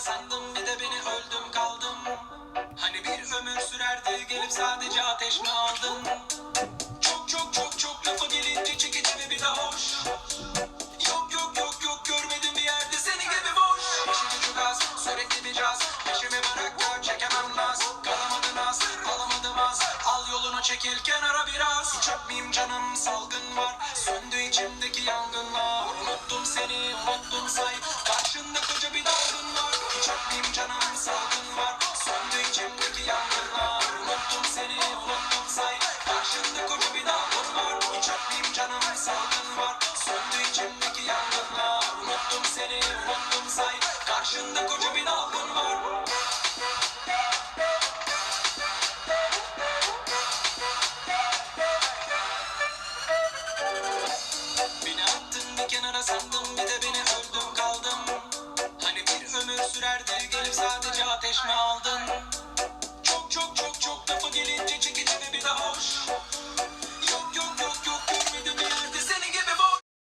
sandım bir de beni öldüm kaldım. Hani bir ömür sürerdi gelip sadece ateş mi aldın? Çok çok çok çok lafa gelince çekici ve bir de hoş. Yok yok yok yok görmedim bir yerde seni gibi boş. Peşimi çok az sürekli bir caz. Peşimi bırak da çekemem naz. Kalamadın az alamadım az. Al yolunu çekil kenara biraz. Çok canım salgın var. Söndü içim kalbim canım salgın var. Söndü içimdeki yangınlar Unuttum seni unuttum say. Karşında koca bir dalgın var. İçerliyim canım salgın var. Söndü içimdeki yangınlar Unuttum seni unuttum say. Karşında koca bir dalgın var. Beni attın bir kenara sandım times I've